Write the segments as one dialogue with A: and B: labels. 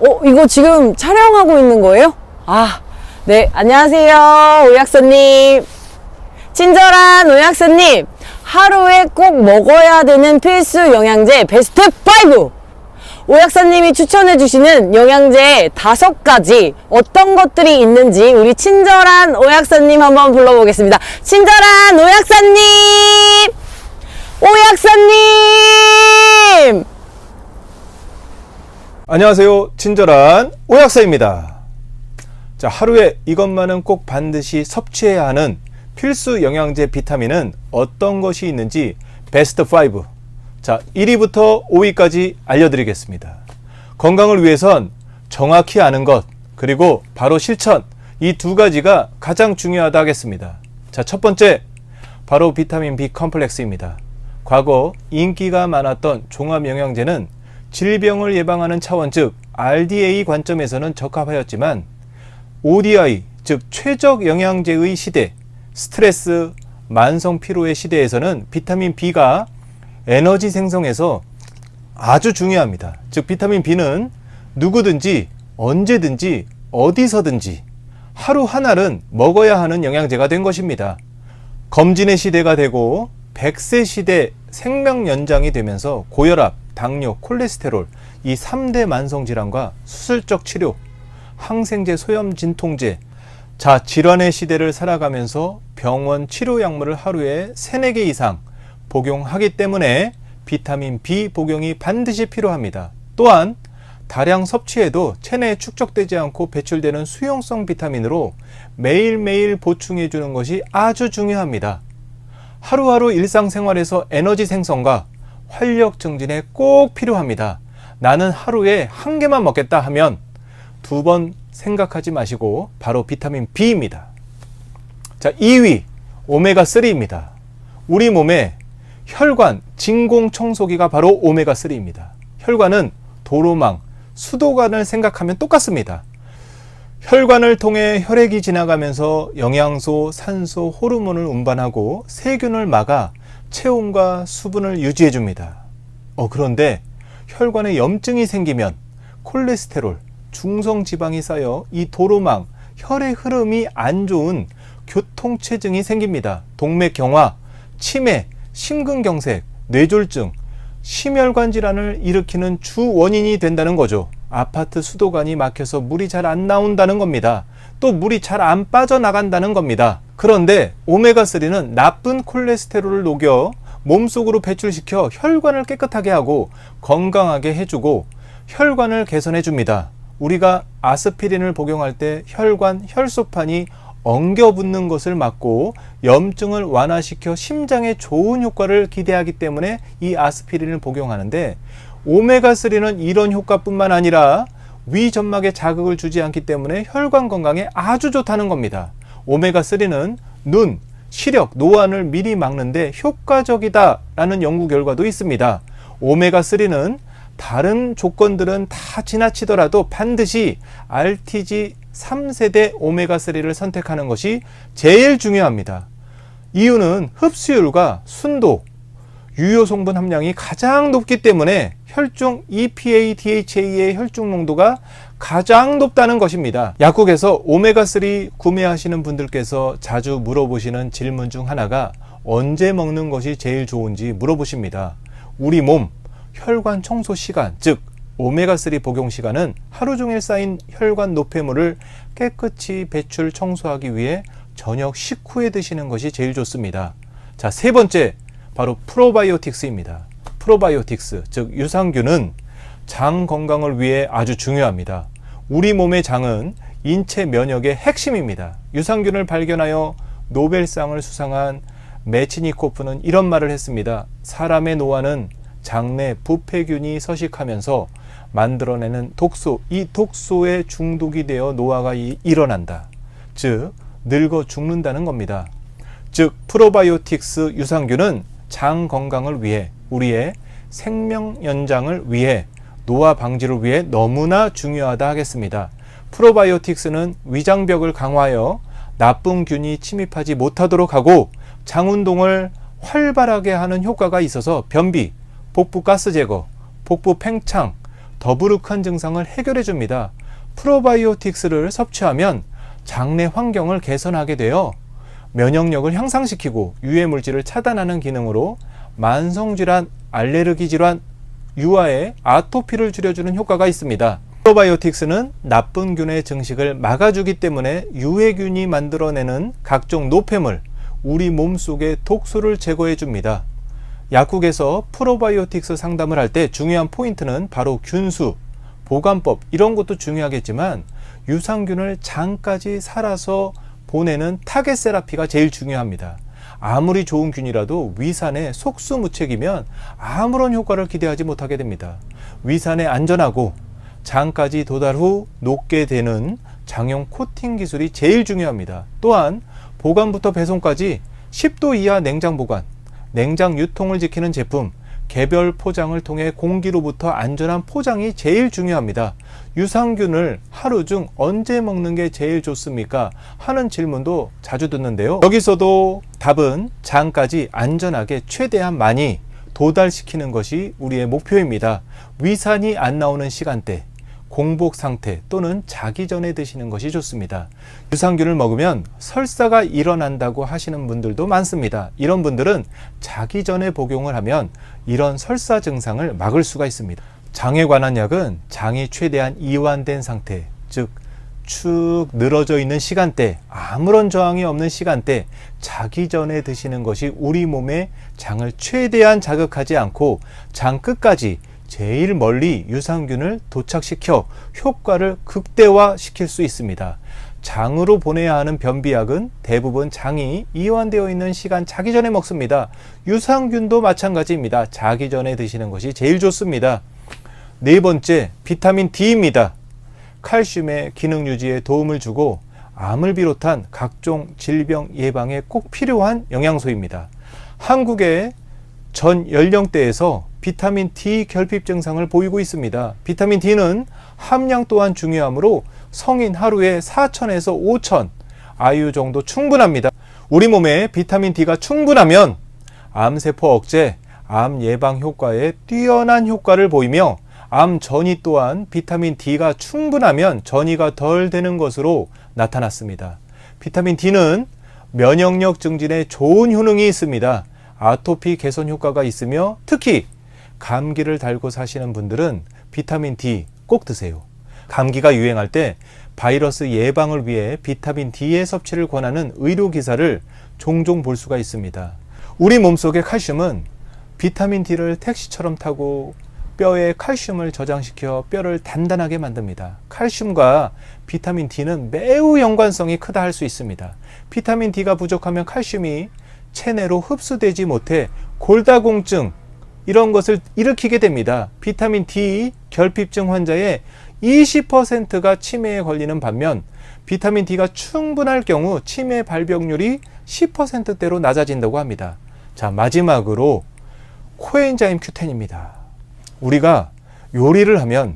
A: 어, 이거 지금 촬영하고 있는 거예요? 아, 네, 안녕하세요. 오약사님. 친절한 오약사님. 하루에 꼭 먹어야 되는 필수 영양제 베스트 5! 오약사님이 추천해 주시는 영양제 다섯 가지 어떤 것들이 있는지 우리 친절한 오약사님 한번 불러보겠습니다. 친절한 오약사님! 오약사님!
B: 안녕하세요. 친절한 오약사입니다. 자, 하루에 이것만은 꼭 반드시 섭취해야 하는 필수 영양제 비타민은 어떤 것이 있는지 베스트 5. 자, 1위부터 5위까지 알려드리겠습니다. 건강을 위해선 정확히 아는 것, 그리고 바로 실천, 이 두 가지가 가장 중요하다 하겠습니다. 자, 첫 번째, 바로 비타민 B 컴플렉스입니다. 과거 인기가 많았던 종합 영양제는 질병을 예방하는 차원 즉 RDA 관점에서는 적합하였지만 ODI 즉 최적 영양제의 시대 스트레스 만성 피로의 시대에서는 비타민 B가 에너지 생성에서 아주 중요합니다. 즉 비타민 B는 누구든지 언제든지 어디서든지 하루 하나는 먹어야 하는 영양제가 된 것입니다. 검진의 시대가 되고 100세 시대 생명 연장이 되면서 고혈압, 당뇨, 콜레스테롤 이 3대 만성 질환과 수술적 치료, 항생제, 소염 진통제 자, 질환의 시대를 살아가면서 병원 치료 약물을 하루에 3, 4개 이상 복용하기 때문에 비타민 B 복용이 반드시 필요합니다. 또한 다량 섭취해도 체내에 축적되지 않고 배출되는 수용성 비타민으로 매일매일 보충해 주는 것이 아주 중요합니다. 하루하루 일상생활에서 에너지 생성과 활력 증진에 꼭 필요합니다. 나는 하루에 한 개만 먹겠다 하면 두 번 생각하지 마시고 바로 비타민 B입니다. 자, 2위 오메가3입니다. 우리 몸에 혈관 진공 청소기가 바로 오메가3입니다. 혈관은 도로망, 수도관을 생각하면 똑같습니다. 혈관을 통해 혈액이 지나가면서 영양소, 산소, 호르몬을 운반하고 세균을 막아 체온과 수분을 유지해 줍니다. 어, 그런데 혈관에 염증이 생기면 콜레스테롤, 중성 지방이 쌓여 이 도로망, 혈의 흐름이 안 좋은 교통체증이 생깁니다. 동맥경화, 치매, 심근경색, 뇌졸중, 심혈관 질환을 일으키는 주 원인이 된다는 거죠. 아파트 수도관이 막혀서 물이 잘 안 나온다는 겁니다. 또 물이 잘 안 빠져나간다는 겁니다. 그런데 오메가3는 나쁜 콜레스테롤을 녹여 몸속으로 배출시켜 혈관을 깨끗하게 하고 건강하게 해주고 혈관을 개선해 줍니다. 우리가 아스피린을 복용할 때 혈관, 혈소판이 엉겨붙는 것을 막고 염증을 완화시켜 심장에 좋은 효과를 기대하기 때문에 이 아스피린을 복용하는데 오메가3는 이런 효과뿐만 아니라 위 점막에 자극을 주지 않기 때문에 혈관 건강에 아주 좋다는 겁니다. 오메가3는 눈, 시력, 노안을 미리 막는데 효과적이다라는 연구 결과도 있습니다. 오메가3는 다른 조건들은 다 지나치더라도 반드시 RTG 3세대 오메가3를 선택하는 것이 제일 중요합니다. 이유는 흡수율과 순도, 유효 성분 함량이 가장 높기 때문에 혈중 EPA, DHA의 혈중 농도가 가장 높다는 것입니다. 약국에서 오메가3 구매하시는 분들께서 자주 물어보시는 질문 중 하나가 언제 먹는 것이 제일 좋은지 물어보십니다. 우리 몸 혈관 청소 시간, 즉 오메가3 복용 시간은 하루 종일 쌓인 혈관 노폐물을 깨끗이 배출 청소하기 위해 저녁 식후에 드시는 것이 제일 좋습니다. 자, 세 번째 바로 프로바이오틱스입니다. 프로바이오틱스, 즉 유산균은 장 건강을 위해 아주 중요합니다. 우리 몸의 장은 인체 면역의 핵심입니다. 유산균을 발견하여 노벨상을 수상한 메치니코프는 이런 말을 했습니다. 사람의 노화는 장내 부패균이 서식하면서 만들어내는 독소, 이 독소에 중독이 되어 노화가 이- 일어난다. 즉, 늙어 죽는다는 겁니다. 즉, 프로바이오틱스 유산균은 장 건강을 위해 우리의 생명 연장을 위해 노화 방지를 위해 너무나 중요하다 하겠습니다. 프로바이오틱스는 위장벽을 강화하여 나쁜 균이 침입하지 못하도록 하고 장 운동을 활발하게 하는 효과가 있어서 변비, 복부 가스 제거, 복부 팽창, 더부룩한 증상을 해결해 줍니다. 프로바이오틱스를 섭취하면 장내 환경을 개선하게 되어 면역력을 향상시키고 유해 물질을 차단하는 기능으로 만성 질환, 알레르기 질환, 유아의 아토피를 줄여주는 효과가 있습니다. 프로바이오틱스는 나쁜 균의 증식을 막아주기 때문에 유해균이 만들어내는 각종 노폐물, 우리 몸 속의 독소를 제거해 줍니다. 약국에서 프로바이오틱스 상담을 할 때 중요한 포인트는 바로 균수, 보관법 이런 것도 중요하겠지만 유산균을 장까지 살아서 보내는 타겟 세라피가 제일 중요합니다. 아무리 좋은 균이라도 위산에 속수무책이면 아무런 효과를 기대하지 못하게 됩니다. 위산에 안전하고 장까지 도달 후 녹게 되는 장용 코팅 기술이 제일 중요합니다. 또한 보관부터 배송까지 10도 이하 냉장 보관, 냉장 유통을 지키는 제품, 개별 포장을 통해 공기로부터 안전한 포장이 제일 중요합니다. 유산균을 하루 중 언제 먹는 게 제일 좋습니까? 하는 질문도 자주 듣는데요. 여기서도 답은 장까지 안전하게 최대한 많이 도달시키는 것이 우리의 목표입니다. 위산이 안 나오는 시간대, 공복 상태 또는 자기 전에 드시는 것이 좋습니다. 유산균을 먹으면 설사가 일어난다고 하시는 분들도 많습니다. 이런 분들은 자기 전에 복용을 하면 이런 설사 증상을 막을 수가 있습니다. 장에 관한 약은 장이 최대한 이완된 상태, 즉 축 늘어져 있는 시간대, 아무런 저항이 없는 시간대, 자기 전에 드시는 것이 우리 몸의 장을 최대한 자극하지 않고 장 끝까지 제일 멀리 유산균을 도착시켜 효과를 극대화시킬 수 있습니다. 장으로 보내야 하는 변비약은 대부분 장이 이완되어 있는 시간 자기 전에 먹습니다. 유산균도 마찬가지입니다. 자기 전에 드시는 것이 제일 좋습니다. 네 번째, 비타민 D입니다. 칼슘의 기능 유지에 도움을 주고 암을 비롯한 각종 질병 예방에 꼭 필요한 영양소입니다. 한국의 전 연령대에서 비타민 D 결핍 증상을 보이고 있습니다. 비타민 D는 함량 또한 중요하므로 성인 하루에 4천에서 5천 아유 정도 충분합니다. 우리 몸에 비타민 D가 충분하면 암세포 억제, 암 예방 효과에 뛰어난 효과를 보이며 암 전이 또한 비타민 D가 충분하면 전이가 덜 되는 것으로 나타났습니다. 비타민 D는 면역력 증진에 좋은 효능이 있습니다. 아토피 개선 효과가 있으며 특히 감기를 달고 사시는 분들은 비타민 D 꼭 드세요. 감기가 유행할 때 바이러스 예방을 위해 비타민 D의 섭취를 권하는 의료 기사를 종종 볼 수가 있습니다. 우리 몸속의 칼슘은 비타민 D를 택시처럼 타고 뼈에 칼슘을 저장시켜 뼈를 단단하게 만듭니다. 칼슘과 비타민 D는 매우 연관성이 크다 할 수 있습니다. 비타민 D가 부족하면 칼슘이 체내로 흡수되지 못해 골다공증 이런 것을 일으키게 됩니다. 비타민 D 결핍증 환자의 20%가 치매에 걸리는 반면 비타민 D가 충분할 경우 치매 발병률이 10%대로 낮아진다고 합니다. 자, 마지막으로 코엔자임 Q10입니다. 우리가 요리를 하면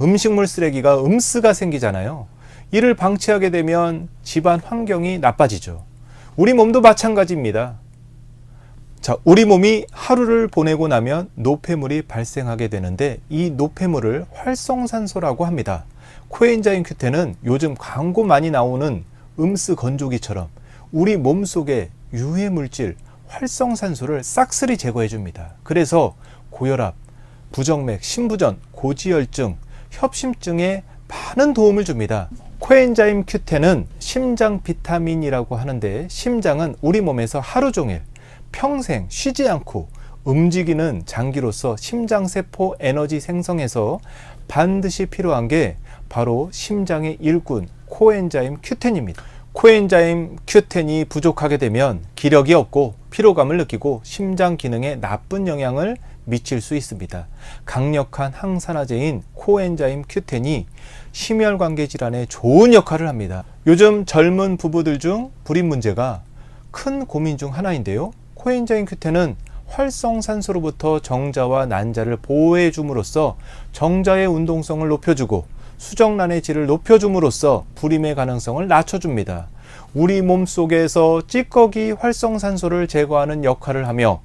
B: 음식물 쓰레기가 음스가 생기잖아요. 이를 방치하게 되면 집안 환경이 나빠지죠. 우리 몸도 마찬가지입니다. 자, 우리 몸이 하루를 보내고 나면 노폐물이 발생하게 되는데 이 노폐물을 활성산소라고 합니다. 코엔자임 큐텐은 요즘 광고 많이 나오는 음스 건조기처럼 우리 몸 속의 유해 물질 활성산소를 싹쓸이 제거해 줍니다. 그래서 고혈압, 부정맥, 심부전, 고지혈증, 협심증에 많은 도움을 줍니다. 코엔자임 Q10은 심장 비타민이라고 하는데 심장은 우리 몸에서 하루 종일 평생 쉬지 않고 움직이는 장기로서 심장세포 에너지 생성에서 반드시 필요한 게 바로 심장의 일꾼 코엔자임 Q10입니다. 코엔자임 Q10이 부족하게 되면 기력이 없고 피로감을 느끼고 심장 기능에 나쁜 영향을 미칠 수 있습니다. 강력한 항산화제인 코엔자임 Q10이 심혈관계 질환에 좋은 역할을 합니다. 요즘 젊은 부부들 중 불임 문제가 큰 고민 중 하나인데요. 코엔자임 Q10은 활성산소로부터 정자와 난자를 보호해 줌으로써 정자의 운동성을 높여주고 수정란의 질을 높여줌으로써 불임의 가능성을 낮춰줍니다. 우리 몸 속에서 찌꺼기 활성산소를 제거하는 역할을 하며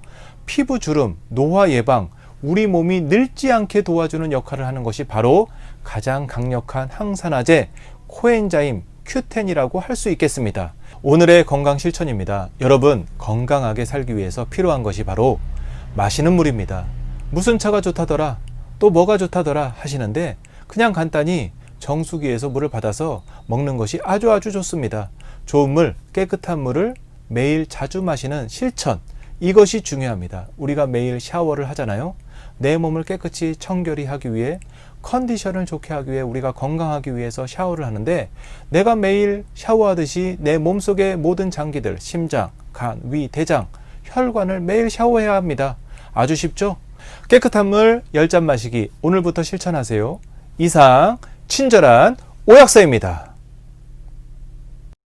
B: 피부 주름, 노화 예방, 우리 몸이 늙지 않게 도와주는 역할을 하는 것이 바로 가장 강력한 항산화제 코엔자임 Q10이라고 할 수 있겠습니다. 오늘의 건강 실천입니다. 여러분, 건강하게 살기 위해서 필요한 것이 바로 마시는 물입니다. 무슨 차가 좋다더라, 또 뭐가 좋다더라 하시는데 그냥 간단히 정수기에서 물을 받아서 먹는 것이 아주 아주 좋습니다. 좋은 물, 깨끗한 물을 매일 자주 마시는 실천. 이것이 중요합니다. 우리가 매일 샤워를 하잖아요. 내 몸을 깨끗이 청결히 하기 위해 컨디션을 좋게 하기 위해 우리가 건강하기 위해서 샤워를 하는데 내가 매일 샤워하듯이 내 몸속의 모든 장기들, 심장, 간, 위, 대장, 혈관을 매일 샤워해야 합니다. 아주 쉽죠? 깨끗한 물 10잔 마시기 오늘부터 실천하세요. 이상 친절한 오약사입니다.